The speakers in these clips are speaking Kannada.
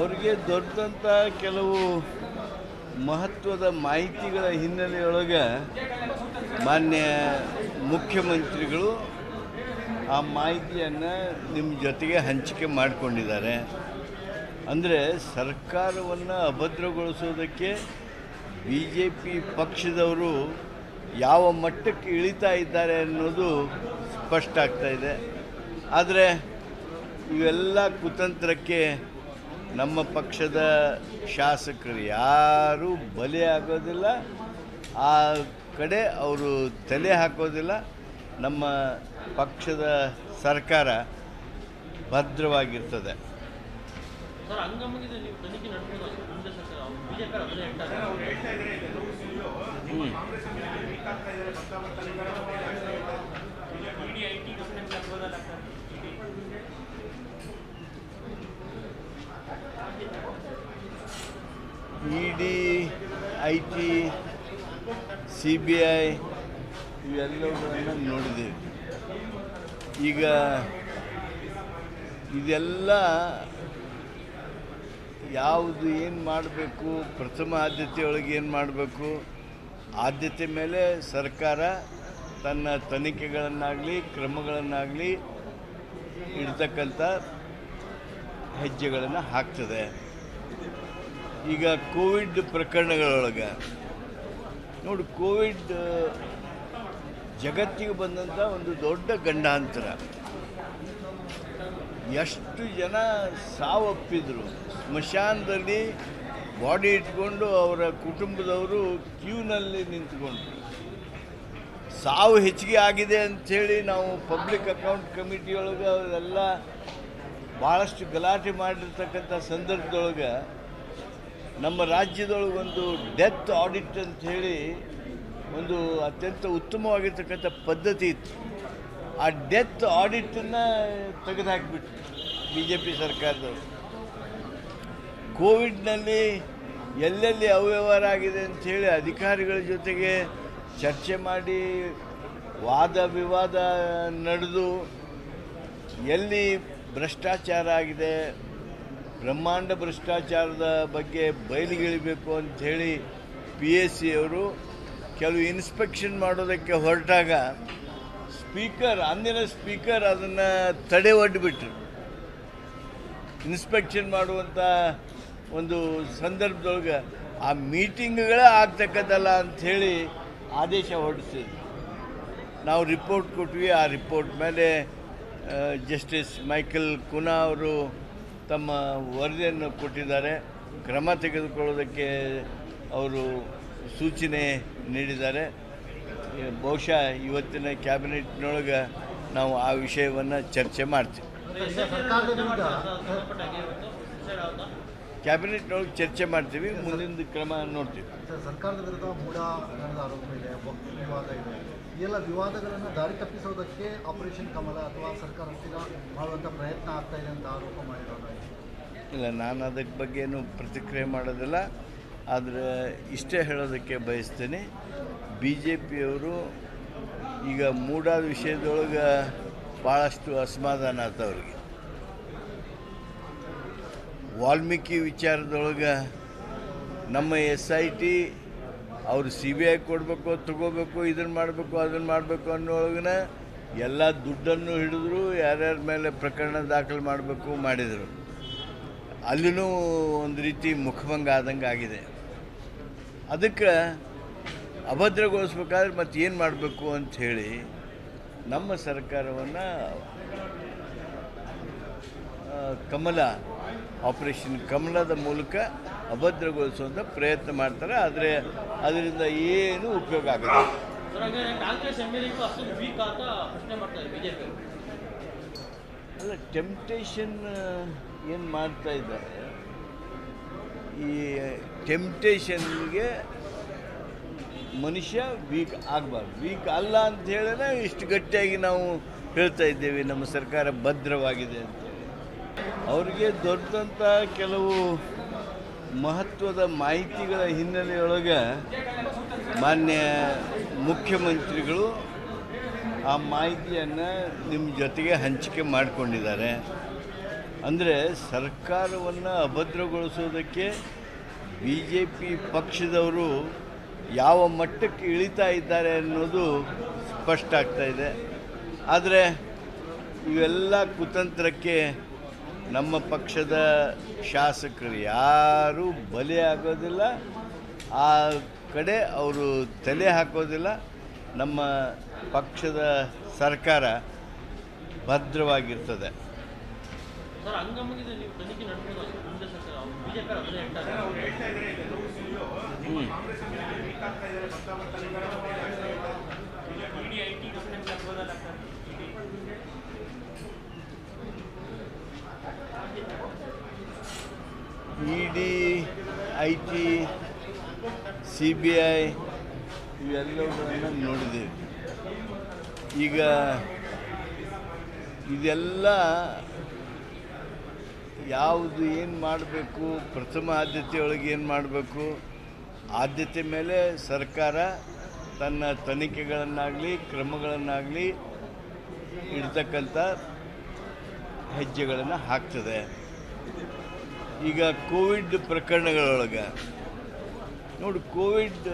ಅವರಿಗೆ ದೊಡ್ಡಂಥ ಕೆಲವು ಮಹತ್ವದ ಮಾಹಿತಿಗಳ ಹಿನ್ನೆಲೆಯೊಳಗೆ ಮಾನ್ಯ ಮುಖ್ಯಮಂತ್ರಿಗಳು ಆ ಮಾಹಿತಿಯನ್ನು ನಿಮ್ಮ ಜೊತೆಗೆ ಹಂಚಿಕೆ ಮಾಡಿಕೊಂಡಿದ್ದಾರೆ. ಅಂದರೆ ಸರ್ಕಾರವನ್ನು ಅಭದ್ರಗೊಳಿಸೋದಕ್ಕೆ ಬಿ ಜೆ ಪಿ ಪಕ್ಷದವರು ಯಾವ ಮಟ್ಟಕ್ಕೆ ಇಳಿತಾ ಇದ್ದಾರೆ ಅನ್ನೋದು ಸ್ಪಷ್ಟ ಆಗ್ತಾ ಇದೆ. ಆದರೆ ಇವೆಲ್ಲ ಕುತಂತ್ರಕ್ಕೆ ನಮ್ಮ ಪಕ್ಷದ ಶಾಸಕರು ಯಾರೂ ಬಲಿಯಾಗೋದಿಲ್ಲ ಆ ಕಡೆ ಅವರು ತಲೆ ಹಾಕೋದಿಲ್ಲ. ನಮ್ಮ ಪಕ್ಷದ ಸರ್ಕಾರ ಭದ್ರವಾಗಿರ್ತದೆ. ಸರ್ ಹಂಗಮ್ಮಗೆ ನೀವು ತನಿಖೆ ನಡೆಸ್ಬೋದು ಮುಂದೆ ಸರ್ಕಾರ ಬಿಜೆಪಿ ಅದನ್ನೇ ಹೇಳ್ತಾರೆ ಹ್ಞೂ E D I T, C B I ಇವೆಲ್ಲವುಗಳನ್ನು ನೋಡಿದ್ದೀವಿ. ಈಗ ಇದೆಲ್ಲ ಯಾವುದು ಏನು ಮಾಡಬೇಕು, ಪ್ರಥಮ ಆದ್ಯತೆಯೊಳಗೆ ಏನು ಮಾಡಬೇಕು, ಆದ್ಯತೆ ಮೇಲೆ ಸರ್ಕಾರ ತನ್ನ ತನಿಖೆಗಳನ್ನಾಗಲಿ, ಕ್ರಮಗಳನ್ನಾಗಲಿ ಇಡ್ತಕ್ಕಂಥ ಹೆಜ್ಜೆಗಳನ್ನು ಹಾಕ್ತದೆ. ಈಗ ಕೋವಿಡ್ ಪ್ರಕರಣಗಳೊಳಗೆ. ನೋಡಿ, ಕೋವಿಡ್ ಜಗತ್ತಿಗೆ ಬಂದಂಥ ಒಂದು ದೊಡ್ಡ ಗಂಡಾಂತರ. ಎಷ್ಟು ಜನ ಸಾವಪ್ಪಿದ್ರು. ಸ್ಮಶಾನದಲ್ಲಿ ಬಾಡಿ ಇಟ್ಕೊಂಡು ಅವರ ಕುಟುಂಬದವರು ಕ್ಯೂನಲ್ಲಿ ನಿಂತ್ಕೊಂಡ್ರು. ಸಾವು ಹೆಚ್ಚಿಗೆ ಆಗಿದೆ ಅಂಥೇಳಿ ನಾವು ಪಬ್ಲಿಕ್ ಅಕೌಂಟ್ ಕಮಿಟಿಯೊಳಗೆ ಅವರೆಲ್ಲ ಭಾಳಷ್ಟು ಗಲಾಟೆ ಮಾಡಿರ್ತಕ್ಕಂಥ ಸಂದರ್ಭದೊಳಗೆ ನಮ್ಮ ರಾಜ್ಯದೊಳಗೊಂದು ಡೆತ್ ಆಡಿಟ್ ಅಂತ ಹೇಳಿ ಒಂದು ಅತ್ಯಂತ ಉತ್ತಮವಾಗಿರ್ತಕ್ಕಂಥ ಪದ್ಧತಿ ಇತ್ತು. ಆ ಡೆತ್ ಆಡಿಟನ್ನು ತೆಗೆದುಹಾಕ್ಬಿಟ್ಟು ಬಿ ಜೆ ಪಿ ಸರ್ಕಾರದವರು. ಕೋವಿಡ್ನಲ್ಲಿ ಎಲ್ಲೆಲ್ಲಿ ಅವ್ಯವಹಾರ ಆಗಿದೆ ಅಂಥೇಳಿ ಅಧಿಕಾರಿಗಳ ಜೊತೆಗೆ ಚರ್ಚೆ ಮಾಡಿ ವಾದ ವಿವಾದ ನಡೆದು ಎಲ್ಲಿ ಭ್ರಷ್ಟಾಚಾರ ಆಗಿದೆ ಬ್ರಹ್ಮಾಂಡ ಭ್ರಷ್ಟಾಚಾರದ ಬಗ್ಗೆ ಬಯಲಿಗಿಳಿಬೇಕು ಅಂಥೇಳಿ ಪಿ ಎಸ್ ಸಿ ಅವರು ಕೆಲವು ಇನ್ಸ್ಪೆಕ್ಷನ್ ಮಾಡೋದಕ್ಕೆ ಹೊರಟಾಗ ಸ್ಪೀಕರ್ ಅಂದಿನ ಸ್ಪೀಕರ್ ಅದನ್ನು ತಡೆ ಒಡ್ಡಿಬಿಟ್ರು ಇನ್ಸ್ಪೆಕ್ಷನ್ ಮಾಡುವಂಥ ಒಂದು ಸಂದರ್ಭದೊಳಗೆ ಆ ಮೀಟಿಂಗ್ಗಳೇ ಆಗ್ತಕ್ಕದ್ದಲ್ಲ ಅಂಥೇಳಿ ಆದೇಶ ಹೊರಡಿಸಿದ್ರು. ನಾವು ರಿಪೋರ್ಟ್ ಕೊಟ್ವಿ, ಆ ರಿಪೋರ್ಟ್ ಮೇಲೆ ಜಸ್ಟಿಸ್ ಮೈಕಲ್ ಕುನಾ ಅವರು ತಮ್ಮ ವರದಿಯನ್ನು ಕೊಟ್ಟಿದ್ದಾರೆ ಕ್ರಮ ತೆಗೆದುಕೊಳ್ಳೋದಕ್ಕೆ ಅವರು ಸೂಚನೆ ನೀಡಿದ್ದಾರೆ ಬಹುಶಃ ಇವತ್ತಿನ ಕ್ಯಾಬಿನೆಟ್ನೊಳಗೆ ನಾವು ಆ ವಿಷಯವನ್ನು ಚರ್ಚೆ ಮಾಡ್ತೀವಿ ಕ್ಯಾಬಿನೆಟ್ನೊಳಗೆ ಚರ್ಚೆ ಮಾಡ್ತೀವಿ ಮುಂದಿನ ಕ್ರಮ ನೋಡ್ತೀವಿ. ಸರ್, ಸರ್ಕಾರದ ವಿರುದ್ಧ ಮೂಢ ಆರೋಪ ಇದೆ ವಿವಾದ ಇದೆ. ಈ ಎಲ್ಲ ವಿವಾದಗಳನ್ನು ದಾರಿ ತಪ್ಪಿಸೋದಕ್ಕೆ ಆಪರೇಷನ್ ಕಮಲ ಅಥವಾ ಸರ್ಕಾರ ಮಾಡುವಂಥ ಪ್ರಯತ್ನ ಆಗ್ತಾ ಇದೆ ಅಂತ ಆರೋಪ ಮಾಡಿರೋದು. ಇಲ್ಲ ನಾನು ಅದಕ್ಕೆ ಬಗ್ಗೆ ಏನು ಪ್ರತಿಕ್ರಿಯೆ ಮಾಡೋದಿಲ್ಲ. ಆದರೆ ಇಷ್ಟೇ ಹೇಳೋದಕ್ಕೆ ಬಯಸ್ತೇನೆ ಬಿ ಜೆ ಪಿಯವರು ಈಗ ಮೂಡಾದ ವಿಷಯದೊಳಗೆ ಭಾಳಷ್ಟು ಅಸಮಾಧಾನ ಆತ ಅವ್ರಿಗೆ. ವಾಲ್ಮೀಕಿ ವಿಚಾರದೊಳಗೆ ನಮ್ಮ ಎಸ್ ಐ ಟಿ ಅವರು ಸಿ ಬಿ ಐ ಕೊಡಬೇಕು, ತಗೋಬೇಕು ಇದನ್ನು ಮಾಡಬೇಕು ಅದನ್ನು ಮಾಡಬೇಕು ಅನ್ನೋಳಗನ ಎಲ್ಲ ದುಡ್ಡನ್ನು ಹಿಡಿದ್ರು, ಯಾರ್ಯಾರ ಮೇಲೆ ಪ್ರಕರಣ ದಾಖಲು ಮಾಡಬೇಕು ಮಾಡಿದರು. ಅಲ್ಲಿನೂ ಒಂದು ರೀತಿ ಮುಖಭಂಗ ಆದಂಗೆ ಆಗಿದೆ. ಅದಕ್ಕೆ ಅಭದ್ರಗೊಳಿಸ್ಬೇಕಾದ್ರೆ ಮತ್ತೆ ಏನು ಮಾಡಬೇಕು ಅಂಥೇಳಿ ನಮ್ಮ ಸರ್ಕಾರವನ್ನು ಕಮಲ ಆಪರೇಷನ್ ಕಮಲದ ಮೂಲಕ ಅಭದ್ರಗೊಳಿಸುವಂಥ ಪ್ರಯತ್ನ ಮಾಡ್ತಾರೆ. ಆದರೆ ಅದರಿಂದ ಏನು ಉಪಯೋಗ ಆಗುತ್ತೆ ಅಂತ ಬಿಜೆಪಿ ಅಲ್ಲ ಟೆಂಪ್ಟೇಷನ್ ಏನು ಮಾಡ್ತಾ ಇದ್ದಾರೆ? ಈ ಟೆಂಪ್ಟೇಷನ್ಗೆ ಮನುಷ್ಯ ವೀಕ್ ಆಗಬಾರ್ದು. ವೀಕ್ ಅಲ್ಲ ಅಂತ ಹೇಳಿದ್ರೆ ಇಷ್ಟು ಗಟ್ಟಿಯಾಗಿ ನಾವು ಹೇಳ್ತಾ ಇದ್ದೇವೆ. ನಮ್ಮ ಸರ್ಕಾರ ಭದ್ರವಾಗಿದೆ ಅಂತೇಳಿ ಅವರಿಗೆ ದೊರೆತಂಥ ಕೆಲವು ಮಹತ್ವದ ಮಾಹಿತಿಗಳ ಹಿನ್ನೆಲೆಯೊಳಗೆ ಮಾನ್ಯ ಮುಖ್ಯಮಂತ್ರಿಗಳು ಆ ಮಾಹಿತಿಯನ್ನು ನಿಮ್ಮ ಜೊತೆಗೆ ಹಂಚಿಕೆ ಮಾಡಿಕೊಂಡಿದ್ದಾರೆ. ಅಂದರೆ ಸರ್ಕಾರವನ್ನು ಅಭದ್ರಗೊಳಿಸೋದಕ್ಕೆ ಬಿ ಜೆ ಪಿ ಪಕ್ಷದವರು ಯಾವ ಮಟ್ಟಕ್ಕೆ ಇಳಿತಾ ಇದ್ದಾರೆ ಅನ್ನೋದು ಸ್ಪಷ್ಟ ಆಗ್ತಾ ಇದೆ. ಆದರೆ ಇವೆಲ್ಲ ಕುತಂತ್ರಕ್ಕೆ ನಮ್ಮ ಪಕ್ಷದ ಶಾಸಕರು ಯಾರೂ ಬಲಿಯಾಗೋದಿಲ್ಲ ಆ ಕಡೆ ಅವರು ತಲೆ ಹಾಕೋದಿಲ್ಲ. ನಮ್ಮ ಪಕ್ಷದ ಸರ್ಕಾರ ಭದ್ರವಾಗಿರ್ತದೆ. ಸರ್ ಹಂಗಮ್ಮಗೆ ನೀವು ತನಿಖೆ ನಡೆಸೋದು ಮುಂದೆ ಸರ್ಕಾರ ಬಿಜೆಪಿ ಅದನ್ನೇ ಹೇಳ್ತಾರೆ ಹ್ಞೂ E D, I T, C B I ಇವೆಲ್ಲವುಗಳನ್ನು ನೋಡಿದ್ದೀವಿ. ಈಗ ಇದೆಲ್ಲ ಯಾವುದು ಏನು ಮಾಡಬೇಕು, ಪ್ರಥಮ ಆದ್ಯತೆಯೊಳಗೆ ಏನು ಮಾಡಬೇಕು, ಆದ್ಯತೆ ಮೇಲೆ ಸರ್ಕಾರ ತನ್ನ ತನಿಖೆಗಳನ್ನಾಗಲಿ, ಕ್ರಮಗಳನ್ನಾಗಲಿ ಇಡ್ತಕ್ಕಂಥ ಹೆಜ್ಜೆಗಳನ್ನು ಹಾಕ್ತದೆ. ಈಗ ಕೋವಿಡ್ ಪ್ರಕರಣಗಳೊಳಗೆ. ನೋಡಿ, ಕೋವಿಡ್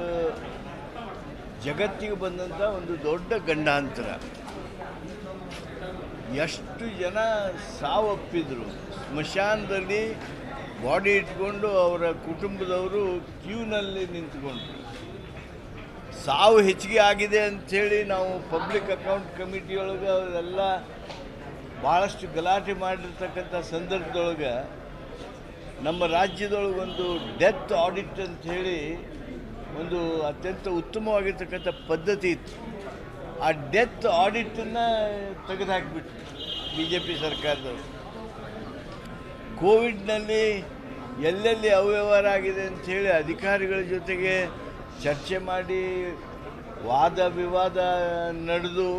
ಜಗತ್ತಿಗೆ ಬಂದಂಥ ಒಂದು ದೊಡ್ಡ ಗಂಡಾಂತರ. ಎಷ್ಟು ಜನ ಸಾವಪ್ಪಿದ್ರು. ಸ್ಮಶಾನದಲ್ಲಿ ಬಾಡಿ ಇಟ್ಕೊಂಡು ಅವರ ಕುಟುಂಬದವರು ಕ್ಯೂನಲ್ಲಿ ನಿಂತ್ಕೊಂಡ್ರು. ಸಾವು ಹೆಚ್ಚಿಗೆ ಆಗಿದೆ ಅಂಥೇಳಿ ನಾವು ಪಬ್ಲಿಕ್ ಅಕೌಂಟ್ ಕಮಿಟಿಯೊಳಗೆ ಅವರೆಲ್ಲ ಭಾಳಷ್ಟು ಗಲಾಟೆ ಮಾಡಿರ್ತಕ್ಕಂಥ ಸಂದರ್ಭದೊಳಗೆ ನಮ್ಮ ರಾಜ್ಯದೊಳಗೊಂದು ಡೆತ್ ಆಡಿಟ್ ಅಂತ ಹೇಳಿ ಒಂದು ಅತ್ಯಂತ ಉತ್ತಮವಾಗಿರ್ತಕ್ಕಂಥ ಪದ್ಧತಿ ಇತ್ತು. ಆ ಡೆತ್ ಆಡಿಟನ್ನು ತೆಗೆದುಹಾಕಿಬಿಟ್ರು ಬಿ ಜೆ ಪಿ ಸರ್ಕಾರದವರು. ಕೋವಿಡ್ನಲ್ಲಿ ಎಲ್ಲೆಲ್ಲಿ ಅವ್ಯವಹಾರ ಆಗಿದೆ ಅಂಥೇಳಿ ಅಧಿಕಾರಿಗಳ ಜೊತೆಗೆ ಚರ್ಚೆ ಮಾಡಿ ವಾದ ವಿವಾದ ನಡೆದು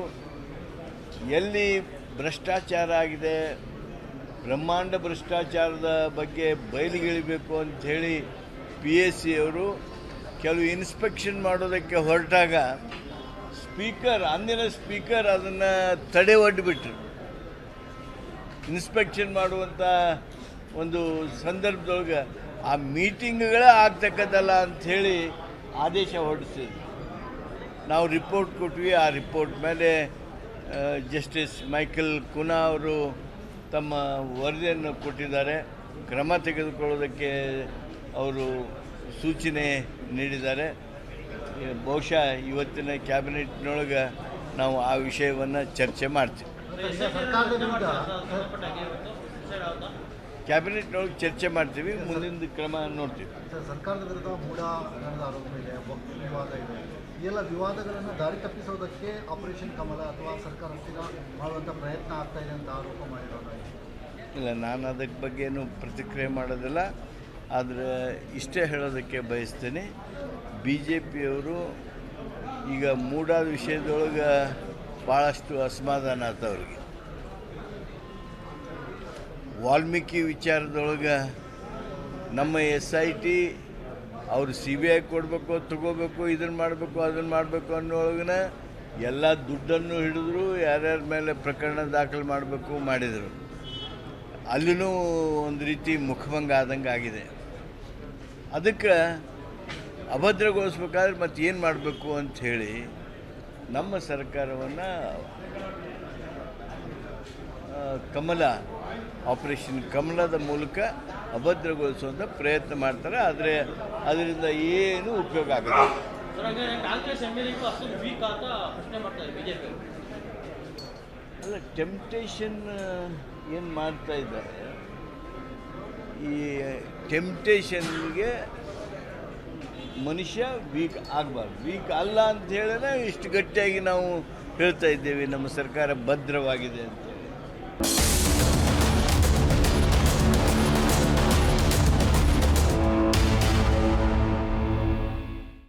ಎಲ್ಲಿ ಭ್ರಷ್ಟಾಚಾರ ಆಗಿದೆ ಬ್ರಹ್ಮಾಂಡ ಭ್ರಷ್ಟಾಚಾರದ ಬಗ್ಗೆ ಬಯಲಿಗಿಳಿಬೇಕು ಅಂಥೇಳಿ ಪಿ ಎಸ್ ಸಿ ಅವರು ಕೆಲವು ಇನ್ಸ್ಪೆಕ್ಷನ್ ಮಾಡೋದಕ್ಕೆ ಹೊರಟಾಗ ಸ್ಪೀಕರ್ ಅಂದಿನ ಸ್ಪೀಕರ್ ಅದನ್ನು ತಡೆ ಒಡ್ಡಿಬಿಟ್ರು ಇನ್ಸ್ಪೆಕ್ಷನ್ ಮಾಡುವಂಥ ಒಂದು ಸಂದರ್ಭದೊಳಗೆ ಆ ಮೀಟಿಂಗ್ಗಳೇ ಆಗ್ತಕ್ಕದ್ದಲ್ಲ ಅಂಥೇಳಿ ಆದೇಶ ಹೊರಡಿಸಿದ್ರು. ನಾವು ರಿಪೋರ್ಟ್ ಕೊಟ್ವಿ, ಆ ರಿಪೋರ್ಟ್ ಮೇಲೆ ಜಸ್ಟಿಸ್ ಮೈಕಲ್ ಕುನಾ ಅವರು ತಮ್ಮ ವರದಿಯನ್ನು ಕೊಟ್ಟಿದ್ದಾರೆ. ಕ್ರಮ ತೆಗೆದುಕೊಳ್ಳೋದಕ್ಕೆ ಅವರು ಸೂಚನೆ ನೀಡಿದ್ದಾರೆ. ಬಹುಶಃ ಇವತ್ತಿನ ಕ್ಯಾಬಿನೆಟ್ನೊಳಗೆ ನಾವು ಆ ವಿಷಯವನ್ನು ಚರ್ಚೆ ಮಾಡ್ತೀವಿ. ಕ್ಯಾಬಿನೆಟ್ನೊಳಗೆ ಚರ್ಚೆ ಮಾಡ್ತೀವಿ ಮುಂದಿನ ಕ್ರಮ ನೋಡ್ತೀವಿ. ಸರ್, ಸರ್ಕಾರದ ವಿರುದ್ಧ ಎಲ್ಲ ವಿವಾದಗಳನ್ನು ದಾರಿ ತಪ್ಪಿಸೋದಕ್ಕೆ ಆಪರೇಷನ್ ಕಮಲ ಅಥವಾ ಸರ್ಕಾರ ಮಾಡುವಂಥ ಪ್ರಯತ್ನ ಆಗ್ತಾ ಇದೆ ಅಂತ ಆರೋಪ ಮಾಡಿರೋದು. ಇಲ್ಲ, ನಾನು ಅದಕ್ಕೆ ಬಗ್ಗೆ ಏನು ಪ್ರತಿಕ್ರಿಯೆ ಮಾಡೋದಿಲ್ಲ. ಆದರೆ ಇಷ್ಟೇ ಹೇಳೋದಕ್ಕೆ ಬಯಸ್ತೀನಿ ಬಿ ಜೆ ಪಿಯವರು ಈಗ ಮೂಡಾದ ವಿಷಯದೊಳಗೆ ಭಾಳಷ್ಟು ಅಸಮಾಧಾನ ಆತ ಅವ್ರಿಗೆ. ವಾಲ್ಮೀಕಿ ವಿಚಾರದೊಳಗೆ ನಮ್ಮ ಎಸ್ ಐ ಟಿ ಅವರು ಸಿ ಬಿ ಐ ಕೊಡಬೇಕು, ತಗೋಬೇಕು ಇದನ್ನು ಮಾಡಬೇಕು ಅದನ್ನು ಮಾಡಬೇಕು ಅನ್ನೋಳಗನ ಎಲ್ಲ ದುಡ್ಡನ್ನು ಹಿಡಿದ್ರು ಯಾರ್ಯಾರ ಮೇಲೆ ಪ್ರಕರಣ ದಾಖಲು ಮಾಡಬೇಕು ಮಾಡಿದರು. ಅಲ್ಲಿನೂ ಒಂದು ರೀತಿ ಮುಖಭಂಗ ಆದಂಗೆ ಆಗಿದೆ. ಅದಕ್ಕೆ ಅಭದ್ರಗೊಳಿಸ್ಬೇಕಾದ್ರೆ ಮತ್ತೆ ಏನು ಮಾಡಬೇಕು ಅಂಥೇಳಿ ನಮ್ಮ ಸರ್ಕಾರವನ್ನು ಕಮಲ, ಆಪರೇಷನ್ ಕಮಲದ ಮೂಲಕ ಅಭದ್ರಗೊಳಿಸುವಂಥ ಪ್ರಯತ್ನ ಮಾಡ್ತಾರೆ ಆದರೆ ಅದರಿಂದ ಏನು ಉಪಯೋಗ ಆಗುತ್ತೆ ಅಲ್ಲ ಟೆಂಪ್ಟೇಷನ್ ಏನು ಮಾಡ್ತಾ ಇದ್ದಾರೆ? ಈ ಟೆಂಪ್ಟೇಷನ್ಗೆ ಮನುಷ್ಯ ವೀಕ್ ಆಗಬಾರ್ದು. ವೀಕ್ ಅಲ್ಲ ಅಂತ ಹೇಳಿದ್ರೆ ಇಷ್ಟು ಗಟ್ಟಿಯಾಗಿ ನಾವು ಹೇಳ್ತಾ ಇದ್ದೇವೆ ನಮ್ಮ ಸರ್ಕಾರ ಭದ್ರವಾಗಿದೆ ಅಂತ.